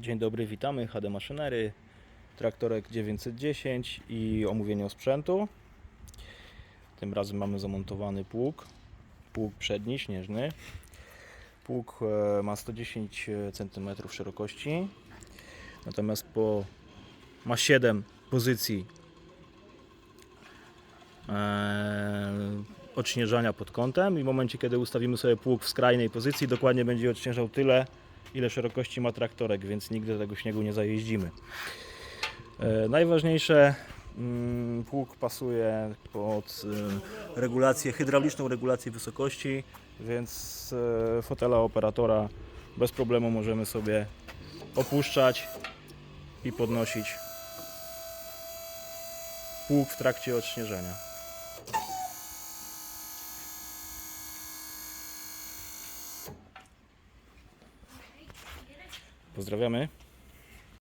Dzień dobry, witamy. HD Maszynery, traktorek 910 i omówienie sprzętu. Tym razem mamy zamontowany pług, pług przedni, śnieżny. Pług e, ma 110 cm szerokości, natomiast po, ma 7 pozycji e, odśnieżania pod kątem i w momencie kiedy ustawimy sobie pług w skrajnej pozycji dokładnie będzie odśnieżał tyle ile szerokości ma traktorek, więc nigdy tego śniegu nie zajeździmy. E, najważniejsze mm, pług pasuje pod e, regulację hydrauliczną regulację wysokości, więc e, fotela operatora bez problemu możemy sobie opuszczać i podnosić pług w trakcie odśnieżenia. Pozdrawiamy.